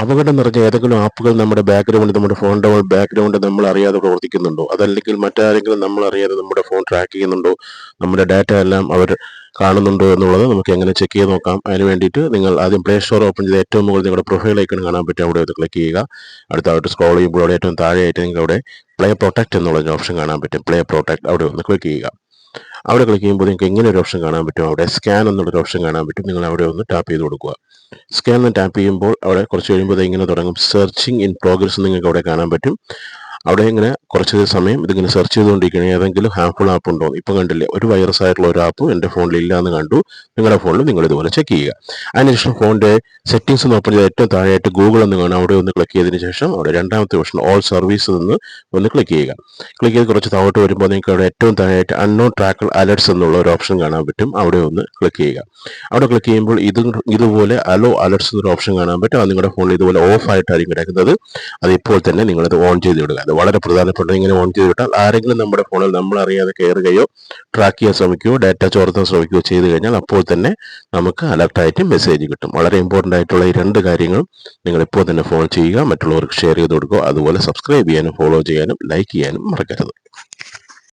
അപകടം നിറഞ്ഞ ഏതെങ്കിലും ആപ്പുകൾ നമ്മുടെ ബാക്ക്ഗ്രൗണ്ട് നമ്മുടെ ഫോണിന്റെ ബാക്ക്ഗ്രൗണ്ട് നമ്മൾ അറിയാതെ പ്രവർത്തിക്കുന്നുണ്ടോ? അതല്ലെങ്കിൽ മറ്റാരെങ്കിലും നമ്മൾ അറിയാതെ നമ്മുടെ ഫോൺ ട്രാക്ക് ചെയ്യുന്നുണ്ടോ? നമ്മുടെ ഡാറ്റ എല്ലാം അവർ കാണുന്നുണ്ടോ എന്നുള്ളത് നമുക്ക് എങ്ങനെ ചെക്ക് ചെയ്ത് നോക്കാം. അതിന് വേണ്ടിയിട്ട് നിങ്ങൾ ആദ്യം പ്ലേ സ്റ്റോർ ഓപ്പൺ ചെയ്ത് ഏറ്റവും മുകളിൽ നിങ്ങളുടെ പ്രൊഫൈൽ ഐക്കൺ കാണാൻ പറ്റും. അവിടെ ഒന്ന് ക്ലിക്ക് ചെയ്യുക. അടുത്തായിട്ട് സ്ക്രോൾ ചെയ്യുമ്പോൾ അവിടെ ഏറ്റവും താഴെയായിട്ട് അവിടെ പ്ലേ പ്രൊട്ടക്റ്റ് എന്നുള്ള ഓപ്ഷൻ കാണാൻ പറ്റും. പ്ലേ പ്രൊട്ടക്റ്റ് അവിടെ ഒന്ന് ക്ലിക്ക് ചെയ്യുക. അവിടെ ക്ലിക്ക് ചെയ്യുമ്പോൾ നിങ്ങൾക്ക് ഇങ്ങനെ ഒരു ഓപ്ഷൻ കാണാൻ പറ്റും? അവിടെ സ്കാൻ എന്നുള്ളൊരു ഓപ്ഷൻ കാണാൻ പറ്റും. നിങ്ങൾ അവിടെ ഒന്ന് ടാപ്പ് ചെയ്ത് കൊടുക്കുക. സ്കാൻ എന്ന് ടാപ്പ് ചെയ്യുമ്പോൾ അവിടെ കുറച്ച് കഴിയുമ്പോൾ ഇങ്ങനെ തുടങ്ങും. സെർച്ചിങ് ഇൻ പ്രോഗ്രസ് നിങ്ങൾക്ക് അവിടെ കാണാൻ പറ്റും. അവിടെ ഇങ്ങനെ കുറച്ച് സമയം ഇതിങ്ങനെ സെർച്ച് ചെയ്തുകൊണ്ടിരിക്കുകയാണ്. ഏതെങ്കിലും ഹാപ്പിൾ ആപ്പ് ഉണ്ടോ ഇപ്പം കണ്ടില്ലേ ഒരു വൈറസ് ആയിട്ടുള്ള ഒരു ആപ്പ് എന്റെ ഫോണിൽ ഇല്ല എന്ന് കണ്ടു. നിങ്ങളുടെ ഫോണിൽ നിങ്ങൾ ഇതുപോലെ ചെക്ക് ചെയ്യുക. അതിനുശേഷം ഫോണിന്റെ സെറ്റിംഗ്സ് എന്ന് ഓപ്പൺ ചെയ്ത് ഏറ്റവും താഴെയായിട്ട് ഗൂഗിൾ എന്ന് കാണാം. അവിടെ ഒന്ന് ക്ലിക്ക് ചെയ്തതിന് ശേഷം അവിടെ രണ്ടാമത്തെ ഓപ്ഷൻ ഓൾ സർവീസ് നിന്ന് ഒന്ന് ക്ലിക്ക് ചെയ്യുക. ക്ലിക്ക് ചെയ്ത് കുറച്ച് താഴോട്ട് വരുമ്പോൾ നിങ്ങൾക്ക് അവിടെ ഏറ്റവും താഴെയായിട്ട് അൺനോൺ ട്രാക്കർ അലർട്സ് എന്നുള്ള ഒരു ഓപ്ഷൻ കാണാൻ പറ്റും. അവിടെ ഒന്ന് ക്ലിക്ക് ചെയ്യുക. അവിടെ ക്ലിക്ക് ചെയ്യുമ്പോൾ ഇത് ഇതുപോലെ അലോ അലർട്സ് എന്നൊരു ഓപ്ഷൻ കാണാൻ പറ്റും. അത് നിങ്ങളുടെ ഫോണിൽ ഇതുപോലെ ഓഫ് ആയിട്ടായിരിക്കും കിടക്കുന്നത്. അത് ഇപ്പോൾ തന്നെ നിങ്ങളത് ഓൺ ചെയ്ത് വിടുക. അത് വളരെ പ്രധാനപ്പെട്ട ഇങ്ങനെ ഓൺ ചെയ്ത് വിട്ടാൽ ആരെങ്കിലും നമ്മുടെ ഫോണിൽ നമ്മൾ അറിയാതെ കയറുകയോ ട്രാക്ക് ചെയ്യാൻ ശ്രമിക്കുകയോ ഡാറ്റ ചോർത്താൻ ശ്രമിക്കുകയോ ചെയ്തു കഴിഞ്ഞാൽ അപ്പോൾ തന്നെ നമുക്ക് അലർട്ടായിട്ട് മെസ്സേജ് കിട്ടും. വളരെ ഇമ്പോർട്ടന്റ് ആയിട്ടുള്ള ഈ രണ്ട് കാര്യങ്ങളും നിങ്ങൾ ഇപ്പോൾ തന്നെ ഫോൺ ചെയ്യുക. മറ്റുള്ളവർക്ക് ഷെയർ ചെയ്ത് കൊടുക്കുക. അതുപോലെ സബ്സ്ക്രൈബ് ചെയ്യാനും ഫോളോ ചെയ്യാനും ലൈക്ക് ചെയ്യാനും മറക്കരുത്.